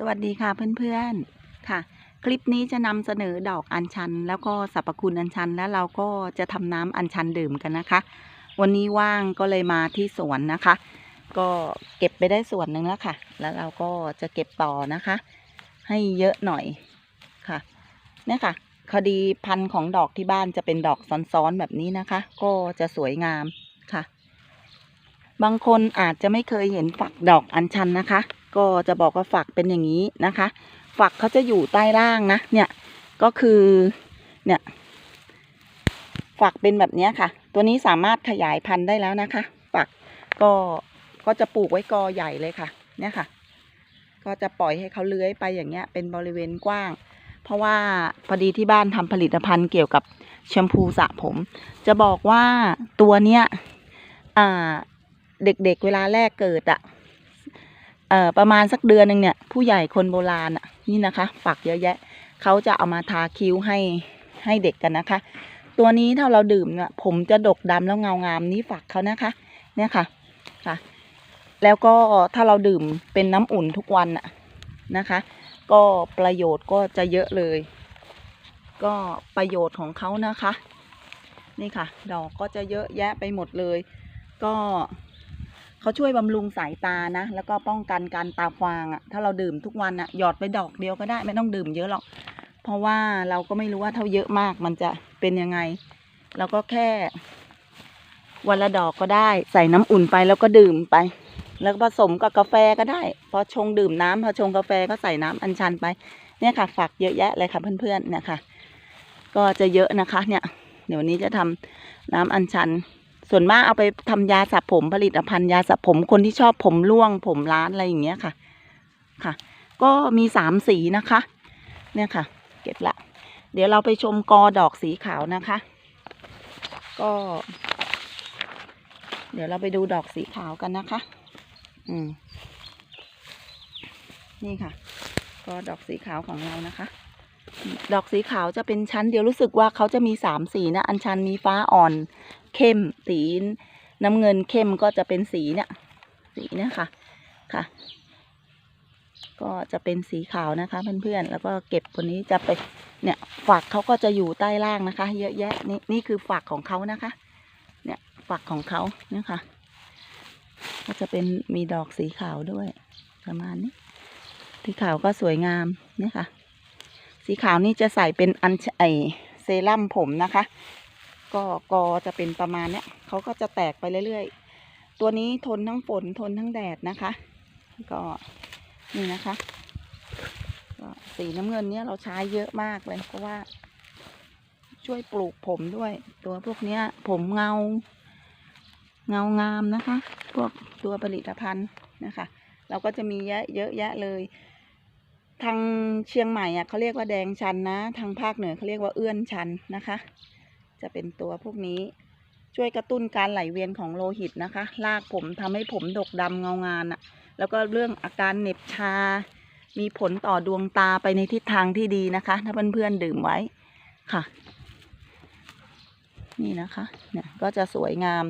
สวัสดีค่ะเพื่อนๆ ค่ะ คลิปนี้จะนำเสนอดอกอัญชัน แล้วก็สรรพคุณอัญชัน แล้วเราก็จะทำน้ำอัญชันดื่มกันนะคะ วันนี้ว่างก็เลยมาที่สวนนะคะ ก็เก็บไปได้ส่วนหนึ่งแล้วค่ะ แล้วเราก็จะเก็บต่อนะคะ ให้เยอะหน่อยค่ะเนี่ยค่ะคดีพันธุ์ของดอกที่บ้านจะเป็นดอกซ้อนๆแบบนี้นะคะ ก็จะสวยงามค่ะ บางคนอาจจะไม่เคยเห็นฝักดอกอัญชันนะคะ ก็จะบอกว่าฝักเป็นอย่างนี้นะคะ ฝักเขาจะอยู่ใต้ล่างนะ เนี่ยก็คือเนี่ยฝักเป็นแบบนี้ค่ะ ตัวนี้สามารถขยายพันธุ์ได้แล้วนะคะ ฝักก็ก็จะปลูกไว้กอใหญ่เลยค่ะ เนี่ยค่ะ ก็จะปล่อยให้เขาเลื้อยไปอย่างเงี้ย เป็นบริเวณกว้าง เพราะว่าพอดีที่บ้านทำผลิตภัณฑ์เกี่ยวกับแชมพูสระผม จะบอกว่าตัวเนี้ยอ่าเด็กๆเวลาแรกเกิดอะ่ะ เอ่อประมาณสักเดือนหนึ่งเนี่ย ผู้ใหญ่คนโบราณอะ่ะนี่นะคะ ฝักเยอะแยะเขาจะเอามาทาคิ้วให้ให้เด็กกันนะคะ ตัวนี้ถ้าเราดื่มเนี่ยผมจะดกดำแล้วเงางามนี่ฝักเขานะคะ เนี่ยค่ะค่ะ แล้วก็ถ้าเราดื่มเป็นน้ำอุ่นทุกวันอะนะคะ ก็ประโยชน์ก็จะเยอะเลย ก็ประโยชน์ของเขานะคะ นี่ค่ะ ดอกก็จะเยอะแยะไปหมดเลย ก็ เขาช่วยบำรุงสายตานะ แล้วก็ป้องกันการตาฟางอะ่ะ ถ้าเราดื่มทุกวันอะ่ะ หยอดไปดอกเดียวก็ได้ไม่ต้องดื่มเยอะหรอก เพราะว่าเราก็ไม่รู้ว่าเท่าเยอะมากมันจะเป็นยังไง เราก็แค่ วันละดอกก็ได้ ใส่น้ำอุ่นไปแล้วก็ดื่มไป แล้วผสมกับกาแฟก็ได้ พอชงดื่มน้ำพอชงกาแฟก็ใส่น้ำอัญชันไป เนี่ยค่ะ ฝักเยอะแยะเลยค่ะเพื่อนๆเนี่ยค่ะ ก็จะเยอะนะคะ เนี่ย เดี๋ยววันนี้จะทำน้ำอัญชัน ส่วนมากเอาไปทำยาสระผมผลิตภัณฑ์ยาสระผมคนที่ชอบผมร่วงผมล้านอะไรอย่างเงี้ยค่ะ ค่ะ ก็มีสามสีนะคะ เนี่ยค่ะ เก็บละ เดี๋ยวเราไปชมกอดอกสีขาวนะคะ ก็ เดี๋ยวเราไปดูดอกสีขาวกันนะคะ อืม นี่ค่ะ ก็ดอกสีขาวของเรานะคะ ดอกสีขาวจะเป็นชั้นเดียวรู้สึกว่าเขาจะมีสามสีนะ อัญชันมีฟ้าอ่อน เข้ม สีน้ำเงินเข้มก็จะเป็นสีเนี่ยสีเนี่ยค่ะค่ะ ก็จะเป็นสีขาวนะคะ เพื่อนๆ แล้วก็เก็บคนนี้จะไปเนี่ยฝักเขาก็จะอยู่ใต้ล่างนะคะ เยอะแยะนี่นี่คือฝักของเขานะคะ เนี่ยฝักของเขาเนี่ยค่ะ ก็จะเป็นมีดอกสีขาวด้วย ประมาณนี้สีขาวก็สวยงามเนี่ยค่ะ สีขาวนี่จะใส่เป็นอันไอเซรั่มผมนะคะ ก็กอจะเป็นประมาณเนี้ยเขาก็จะแตกไปเรื่อยๆ ตัวนี้ทนทั้งฝนทนทั้งแดดนะคะ ก็นี่นะคะก็สีน้ำเงินเนี้ยเราใช้เยอะมากเลย เพราะว่า ช่วยปลูกผมด้วย ตัวพวกเนี้ย ผมเงา เงางามนะคะ พวกตัวผลิตภัณฑ์นะคะ เราก็จะมีเยอะเยอะแยะเลย ทางเชียงใหม่อะเขาเรียกว่าแดงชันนะ ทางภาคเหนือเขาเรียกว่าเอื้อนชันนะคะ จะเป็นตัวพวกนี้ช่วยกระตุ้นการไหลเวียนของโลหิตนะคะลากผมทำให้ผมดกดำเงางานอะแล้วก็เรื่องอาการเหน็บชา มีผลต่อดวงตาไปในทิศทางที่ดีนะคะ ถ้าเพื่อนๆดื่มไว้ค่ะ นี่นะคะเนี่ยก็จะสวยงาม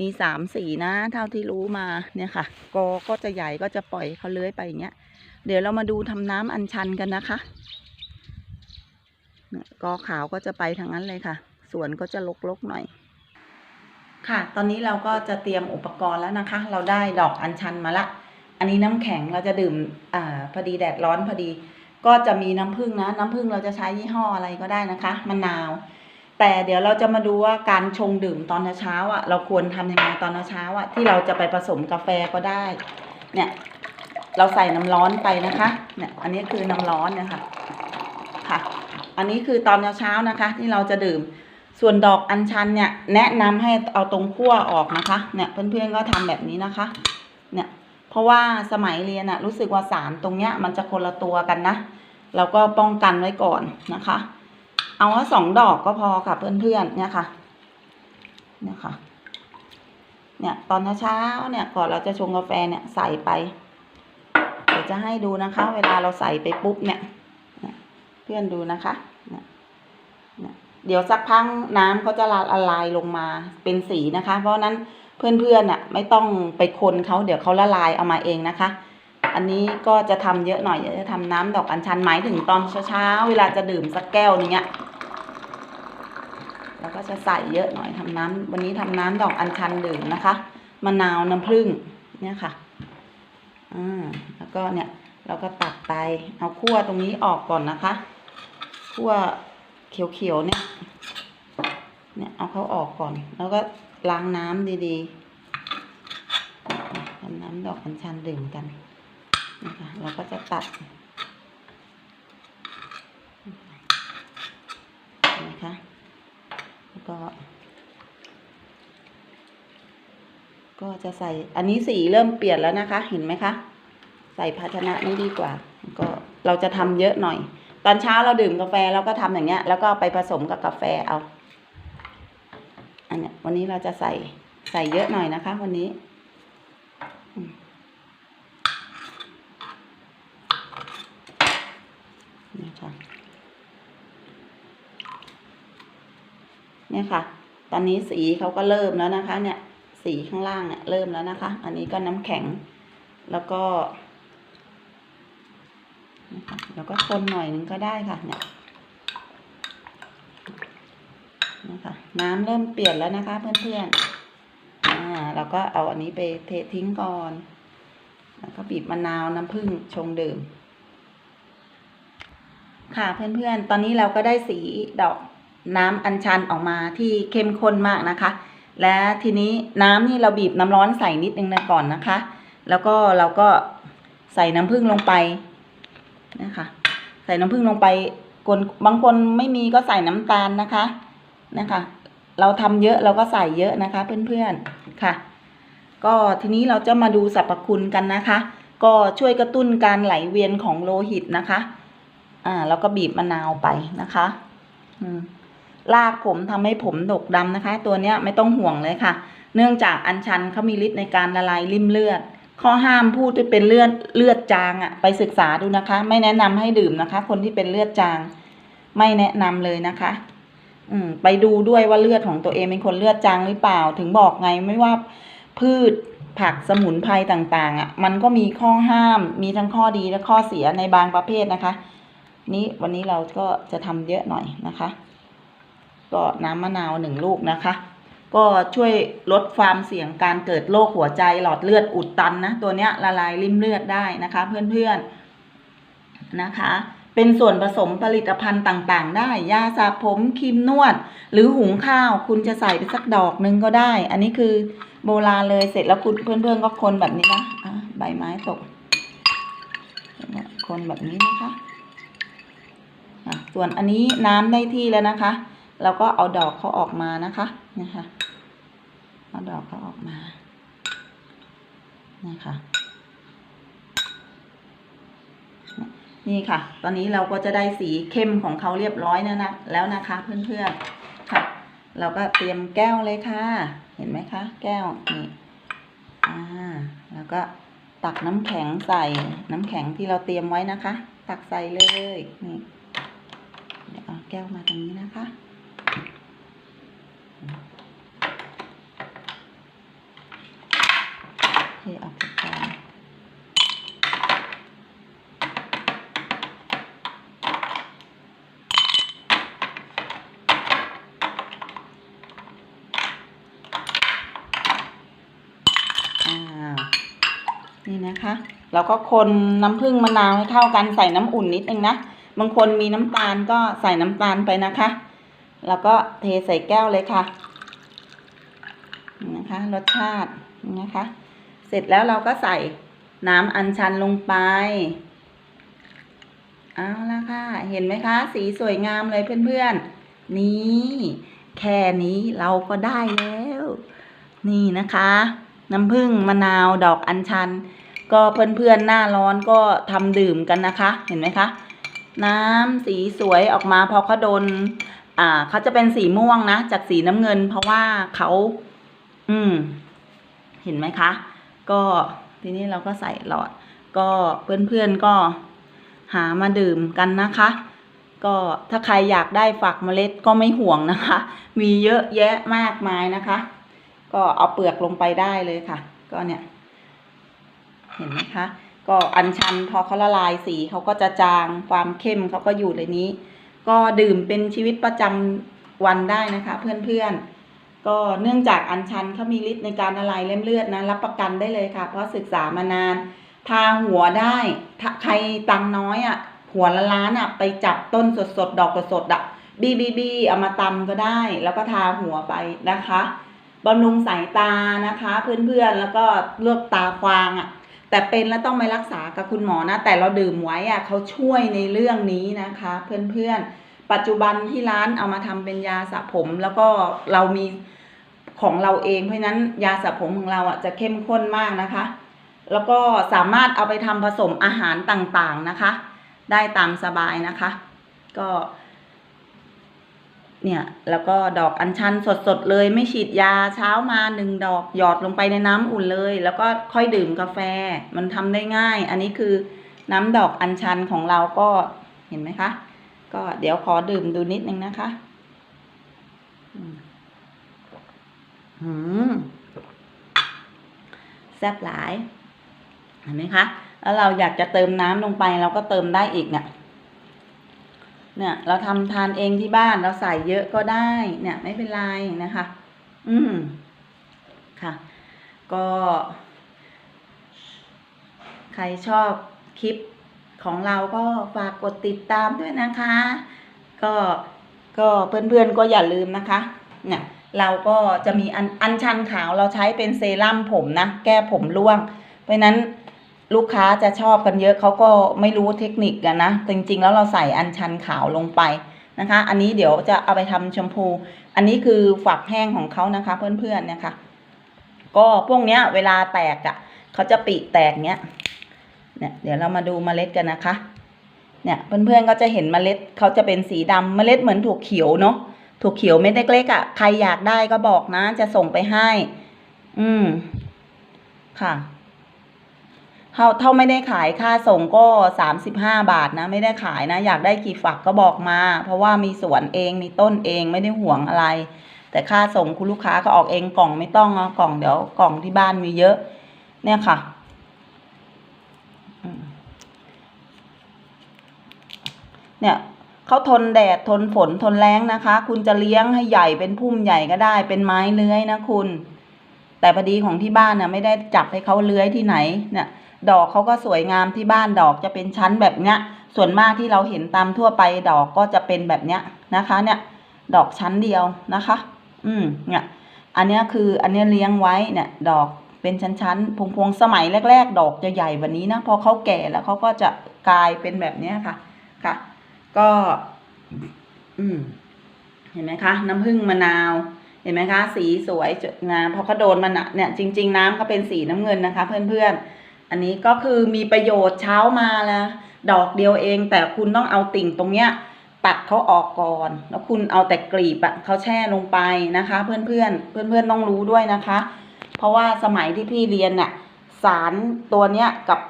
มีสามสีนะ เท่าที่รู้มาเนี่ยค่ะกอก็จะใหญ่ก็จะปล่อยเขาเลื้อยไปอย่างเงี้ย เดี๋ยวเรามาดูทำน้ำอัญชันกันนะคะเนี่ยกอขาวก็จะไปทางนั้นเลยค่ะ สวนก็จะลกๆหน่อย ค่ะ ตอนนี้เราก็จะเตรียมอุปกรณ์แล้วนะคะ เราได้ดอกอัญชันมาละ อันนี้น้ำแข็งเราจะดื่มอ่าพอดีแดดร้อนพอดี ก็จะมีน้ำผึ้งนะ น้ำผึ้งเราจะใช้ยี่ห้ออะไรก็ได้นะคะมะนาว แต่เดี๋ยวเราจะมาดูว่าการชงดื่มตอนเช้าอะ เราควรทำยังไงตอนเช้าอะที่เราจะไปผสมกาแฟก็ได้ เนี่ย เราใส่น้ำร้อนไปนะคะเนี่ยอันนี้คือน้ำร้อนนะคะค่ะ อันนี้คือตอนเช้าๆนะคะ ที่เราจะดื่มส่วนดอกอัญชันเนี่ย แนะนำให้เอาตรงขั้วออกนะคะเนี่ยเพื่อนๆก็ทำแบบนี้นะคะ เนี่ย เพราะว่าสมัยเรียนอะรู้สึกว่าสารตรงเนี้ยมันจะคนละตัวกันนะเราก็ป้องกันไว้ก่อนนะคะ เอาว่สองดอกก็พอค่ะเพื่อนๆเนี่ยค่ะเนี่ยค่ะเนี่ยตอนเช้าเนี่ยก่อนเราจะชงกาแฟเนี่ยใส่ไป เดี๋ยวจะให้ดูนะคะ เวลาเราใส่ไปปุ๊บเนี่ย เพื่อนดูนะคะเดี๋ยวสักพักน้ำก็จะละลายลงมาเป็นสีนะคะ เพราะนั้นเพื่อนๆน่ะไม่ต้องไปคนเขาเดี๋ยวเขาละลายเอามาเองนะคะ อันนี้ก็จะทำเยอะหน่อยจะทำน้ำดอกอัญชันหมายถึงตอนเช้าๆเวลาจะดื่มสักแก้วนึงเนี้ยเราก็จะใส่เยอะหน่อยทำน้ำวันนี้ทำน้ำดอกอัญชันดื่มนะคะมะนาวน้ำผึ้งเนี่ยค่ะ อ่าแล้วก็เนี่ยเราก็ตัดไปเอาขั้วตรงนี้ออกก่อนนะคะขั้วเขียวๆเนี่ย เนี่ยเอาเขาออกก่อน แล้วก็ล้างน้ำดีๆทำน้ำดอกอัญชันดื่มกันนะคะเราก็จะตัดเห็นะคะ แล้วก็ ก็จะใส่อันนี้สีเริ่มเปลี่ยนแล้วนะคะ เห็นไหมคะ ใส่ภาชนะนี้ดีกว่า ก็เราจะทำเยอะหน่อย ตอนเช้าเราดื่มกาแฟเราก็ทำอย่างเงี้ย แล้วก็ไปผสมกับกาแฟเอา อันเนี้ยวันนี้เราจะใส่ใส่เยอะหน่อยนะคะ วันนี้นี่ค่ะเนี่ยค่ะ ตอนนี้สีเขาก็เริ่มแล้วนะคะ เนี่ย สีข้างล่างเนี่ยเริ่มแล้วนะคะ อันนี้ก็น้ำแข็ง แล้วก็นะคะแล้วก็คนหน่อยนึงก็ได้ค่ะเนี่ยนะคะน้ำเริ่มเปลี่ยนแล้วนะคะเพื่อนๆอ่าเราก็เอาอันนี้ไปเททิ้งก่อน แล้วก็บีบมะนาวน้ำผึ้งชงดื่ม ค่ะเพื่อนๆ ตอนนี้เราก็ได้สีดอกน้ำอัญชันออกมาที่เข้มข้นมากนะคะ และทีนี้น้ำนี่เราบีบน้ำร้อนใส่นิดนึงนะก่อนนะคะ แล้วก็เราก็ใส่น้ำผึ้งลงไปนะคะใส่น้ำผึ้งลงไปคนบางคนไม่มีก็ใส่น้ำตาลนะคะนะคะ เราทำเยอะเราก็ใส่เยอะนะคะ เพื่อนๆค่ะ ก็ทีนี้เราจะมาดูสรรพคุณกันนะคะ ก็ช่วยกระตุ้นการไหลเวียนของโลหิตนะคะ อ่าแล้วก็บีบมะนาวไปนะคะ อืม ลากผมทำให้ผมดกดำนะคะ ตัวเนี้ยไม่ต้องห่วงเลยค่ะ เนื่องจากอัญชันเขามีฤทธิ์ในการละลายริ่มเลือด ข้อห้ามผู้ที่เป็นเลือดเลือดจางอะ่ะไปศึกษาดูนะคะ ไม่แนะนำให้ดื่มนะคะ คนที่เป็นเลือดจาง ไม่แนะนำเลยนะคะ อืมไปดูด้วยว่าเลือดของตัวเองเป็นคนเลือดจางหรือเปล่า ถึงบอกไงไม่ว่าพืชผักสมุนไพรต่างๆอะ มันก็มีข้อห้าม มีทั้งข้อดีและข้อเสียในบางประเภทนะคะ นี้วันนี้เราก็จะทำเยอะหน่อยนะคะ ก็น้ำมะนาวหนึ่งลูกนะคะ ก็ช่วยลดความเสี่ยงการเกิดโรคหัวใจหลอดเลือดอุดตันนะ ตัวเนี้ยละลายริมเลือดได้นะคะเพื่อนๆนะคะ เป็นส่วนผสมผลิตภัณฑ์ต่างๆ ได้ ยาสระผมครีมนวด หรือหุงข้าวคุณจะใส่ไปสักดอกหนึงก็ได้ อันนี้คือโบราณเลยเสร็จแล้วคุณเพื่อนๆก็คนแบบนี้นะอะใบไม้ตกคนแบบนี้นะคะะส่วนอันนี้น้ำได้ที่แล้วนะคะ เราก็เอาดอกเขาออกมานะคะนะคะเอาดอกเขาออกมานะคะนี่ค่ะ ตอนนี้เราก็จะได้สีเข้มของเขาเรียบร้อยแล้วนะแล้วนะคะเพื่อนๆค่ะ เราก็เตรียมแก้วเลยค่ะ เห็นไหมคะ แก้วนี่อ่าแล้วก็ตักน้ำแข็งใส่น้ำแข็งที่เราเตรียมไว้นะคะ ตักใส่เลยนี่เดี๋ยวเอาแก้วมาตรงนี้นะคะ เทออกจากจานอ้าวนี่นะคะเราก็คนน้ำผึ้งมะนาวให้เข้ากันใส่น้ำอุ่นนิดนึงนะ บางคนมีน้ำตาลก็ใส่น้ำตาลไปนะคะ แล้วก็เทใส่แก้วเลยค่ะนะคะรสชาตินี่นะคะ เสร็จแล้วเราก็ใส่น้ำอัญชันลงไป เอาละค่ะ เห็นไหมคะ สีสวยงามเลยเพื่อนๆ นี่แค่นี้เราก็ได้แล้ว นี่นะคะ น้ำผึ้งมะนาวดอกอัญชัน ก็เพื่อนๆหน้าร้อนก็ทำดื่มกันนะคะ เห็นไหมคะ น้ำสีสวยออกมาพอเขาโดน อ่าเขาจะเป็นสีม่วงนะ จากสีน้ำเงิน เพราะว่าเขาอืม เห็นไหมคะ ก็ทีนี้เราก็ใส่หลอด ก็เพื่อนๆก็หามาดื่มกันนะคะ ก็ถ้าใครอยากได้ฝักเมล็ดก็ไม่ห่วงนะคะ มีเยอะแยะมากมายนะคะ ก็เอาเปลือกลงไปได้เลยค่ะ ก็เนี่ย เห็นไหมคะ ก็อัญชันพอเขาละลายสีเขาก็จะจางความเข้มเขาก็อยู่ในนี้ ก็ดื่มเป็นชีวิตประจำวันได้นะคะเพื่อนๆ ก็เนื่องจากอัญชันเขามีฤทธิ์ในการละลายเล่มเลือดนะรับประกันได้เลยค่ะ เพราะศึกษามานาน ทาหัวได้ถ้าใครตังน้อยอะ่ะ หัวละล้านอะ่ะไปจับต้นสดๆ ดอกสดๆอะบีบีบีเอามาตำก็ได้ แล้วก็ทาหัวไปนะคะบำรุงสายตานะคะ เพื่อนๆแล้วก็เลือกตาควางอะ แต่เป็นแล้วต้องไปรักษากับคุณหมอนะ แต่เราดื่มไว้อะเขาช่วยในเรื่องนี้นะคะ เพื่อนๆ ปัจจุบันที่ร้านเอามาทำเป็นยาสระผม แล้วก็เรามีของเราเองเพราะฉะนั้นยาสระผมของเราอะจะเข้มข้นมากนะคะ แล้วก็สามารถเอาไปทำผสมอาหารต่างๆนะคะ ได้ตามสบายนะคะ ก็ เนี่ยแล้วก็ดอกอัญชันสดๆเลย ไม่ฉีดยาเช้ามาหนึ่งดอกหยอดลงไปในน้ำอุ่นเลย แล้วก็ค่อยดื่มกาแฟมันทำได้ง่าย อันนี้คือน้ำดอกอัญชันของเราก็เห็นไหมคะ ก็เดี๋ยวขอดื่มดูนิดนึงนะคะอืมอืมแซ่บหลายเห็นไหมคะ แล้วเราอยากจะเติมน้ำลงไปเราก็เติมได้อีกเนี่ย เนี่ยเราทำทานเองที่บ้านเราใส่เยอะก็ได้ เนี่ยไม่เป็นไรนะคะ อืมค่ะ ก็ ใครชอบคลิปของเราก็ฝากกดติดตามด้วยนะคะ ก็ก็เพื่อนๆก็อย่าลืมนะคะ เนี่ยเราก็จะมีอันอันชันขาวเราใช้เป็นเซรั่มผมนะ แก้ผมร่วง เพราะนั้น ลูกค้าจะชอบกันเยอะเขาก็ไม่รู้เทคนิคกันนะ จริงๆ แล้วเราใส่อันชันขาวลงไปนะคะ อันนี้เดี๋ยวจะเอาไปทำชมพู อันนี้คือฝักแห้งของเขานะคะ เพื่อนๆนะคะก็พวกเนี้ย เวลาแตกอะ่ะเขาจะปีแตกเนี้ยเนี่ยเดี๋ยวเรามาดูเมล็ดกันนะคะ เนี่ยเพื่อนๆก็จะเห็นเมล็ดเขาจะเป็นสีดำเมล็ดเหมือนถั่วเขียวเนาะถั่วเขียวเม็ดเล็กๆอะ่ะใครอยากได้ก็บอกนะ จะส่งไปให้ อืมค่ะ เท่าเท่าไม่ได้ขายค่าส่งก็สามสิบห้าบาทนะ ไม่ได้ขายนะ อยากได้กี่ฝักก็บอกมา เพราะว่ามีสวนเองมีต้นเองไม่ได้ห่วงอะไร แต่ค่าส่งคุณลูกค้าก็ออกเองกล่องไม่ต้องเอากล่องเดี๋ยวกล่องที่บ้านมีเยอะ เนี่ยค่ะเนี่ยเขาทนแดดทนฝนทนแรงนะคะ คุณจะเลี้ยงให้ใหญ่เป็นพุ่มใหญ่ก็ได้ เป็นไม้เลื้อยนะคุณ แต่พอดีของที่บ้านน่ะไม่ได้จับให้เขาเลื้อยที่ไหนเนี่ย ดอกเขาก็สวยงามที่บ้านดอกจะเป็นชั้นแบบเนี้ย ส่วนมากที่เราเห็นตามทั่วไปดอกก็จะเป็นแบบเนี้ยนะคะ เนี่ย ดอกชั้นเดียวนะคะ อืม เนี่ย อันนี้คืออันนี้เลี้ยงไว้เนี่ย ดอกเป็นชั้นๆพวงๆสมัยแรก ๆ ดอกจะใหญ่กว่านี้นะพอเขาแก่แล้วเขาก็จะกลายเป็นแบบเนี้ยค่ะ ค่ะ ก็ อืม เห็นไหมคะ น้ำผึ้งมะนาวเห็นไหมคะ สีสวยงามพอเขาโดนมันอะเนี่ยจริง ๆ น้ำเขาเป็นสีน้ำเงินนะคะ เพื่อนๆ อันนี้ก็คือมีประโยชน์เช้ามาแล้วดอกเดียวเอง แต่คุณต้องเอาติ่งตรงเนี้ยตัดเขาออกก่อน แล้วคุณเอาแต่กลีบอะเขาแช่ลงไปนะคะ เพื่อนๆเพื่อนๆต้องรู้ด้วยนะคะ เพราะว่าสมัยที่พี่เรียนน่ะสารตัวเนี้ยกับ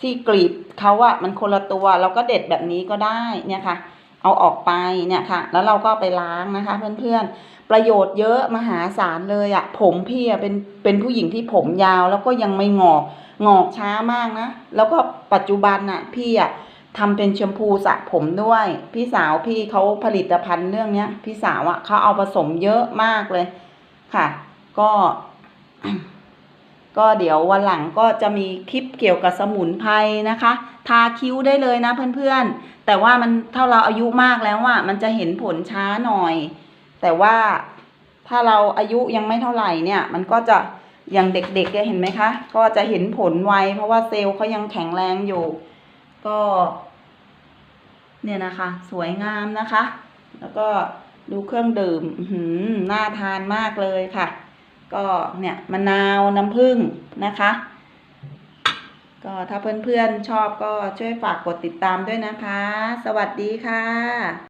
ที่กลีบเขาอะมันคนละตัวเราก็เด็ดแบบนี้ก็ได้เนี่ยค่ะ เอาออกไปเนี่ยค่ะ แล้วเราก็ไปล้างนะคะ เพื่อนๆ ประโยชน์เยอะมหาศาลเลยอะผมพี่อะเป็นเป็นผู้หญิงที่ผมยาวแล้วก็ยังไม่งอกงอกช้ามากนะ แล้วก็ปัจจุบันน่ะ พี่อะทำเป็นแชมพูสระผมด้วย พี่สาวพี่เขาผลิตภัณฑ์เรื่องเนี้ย พี่สาวอะเขาเอาผสมเยอะมากเลยค่ะ ก็ ก็เดี๋ยววันหลังก็จะมีคลิปเกี่ยวกับสมุนไพรนะคะ ทาคิ้วได้เลยนะเพื่อนๆ แต่ว่ามันถ้าเราอายุมากแล้วอะมันจะเห็นผลช้าหน่อย แต่ว่าถ้าเราอายุยังไม่เท่าไหร่เนี่ย มันก็จะอย่างเด็กๆเนี่ยเห็นไหมคะ ก็จะเห็นผลไวเพราะว่าเซลล์เขายังแข็งแรงอยู่ ก็ เนี่ยนะคะ สวยงามนะคะ แล้วก็ดูเครื่องดื่มหือน่าทานมากเลยค่ะ ก็เนี่ยมะนาวน้ำผึ้งนะคะ ก็ถ้าเพื่อนๆชอบก็ช่วยฝากกดติดตามด้วยนะคะ สวัสดีค่ะ